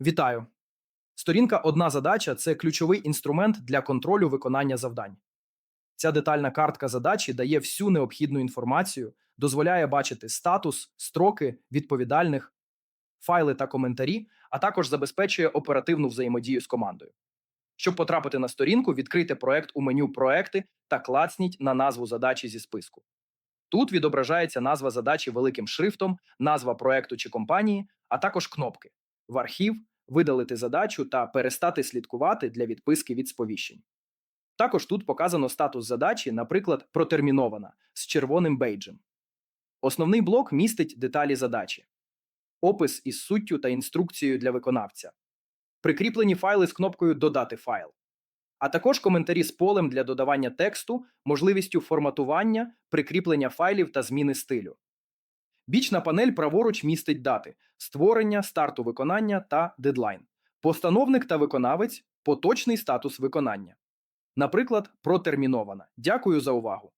Вітаю! Сторінка Одна задача це ключовий інструмент для контролю виконання завдань. Ця детальна картка задачі дає всю необхідну інформацію, дозволяє бачити статус, строки відповідальних, файли та коментарі, а також забезпечує оперативну взаємодію з командою. Щоб потрапити на сторінку, відкрийте проект у меню Проекти та клацніть на назву задачі зі списку. Тут відображається назва задачі великим шрифтом, назва проекту чи компанії, а також кнопки в архів, видалити задачу та перестати слідкувати для відписки від сповіщень. Також тут показано статус задачі, наприклад, протермінована з червоним бейджем. Основний блок містить деталі задачі, опис із суттю та інструкцією для виконавця, прикріплені файли з кнопкою Додати файл, а також коментарі з полем для додавання тексту, можливістю форматування, прикріплення файлів та зміни стилю. Бічна панель праворуч містить дати створення, старту виконання та дедлайн, постановник та виконавець, поточний статус виконання. Наприклад, протермінована. Дякую за увагу.